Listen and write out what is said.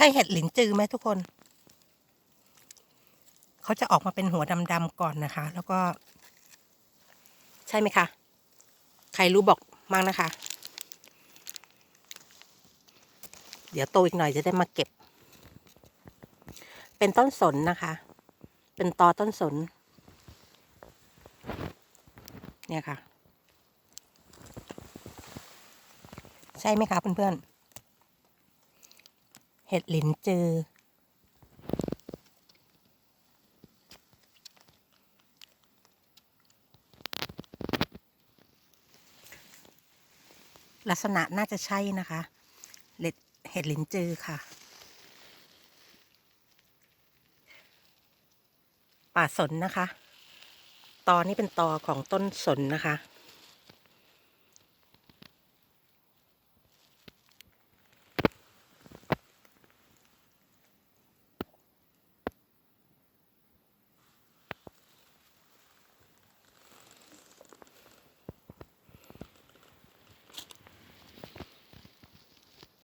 ใช่เห็ดหลินจือไหมทุกคน เขาจะออกมาเป็นหัวดำๆก่อนนะคะ แล้วก็ ใช่ไหมคะ ใครรู้บอกมั่งนะคะ เดี๋ยวโตอีกหน่อยจะได้มาเก็บ เป็นต้นสนนะคะ เป็นตอต้นสน เนี่ยค่ะ ใช่ไหมคะเพื่อนๆ เห็ดหลินจือ ลักษณะน่าจะใช่นะคะเห็ดเห็ดหลินจือค่ะ ป่าสนนะคะ ตอนี้เป็นตอของต้นสนนะคะ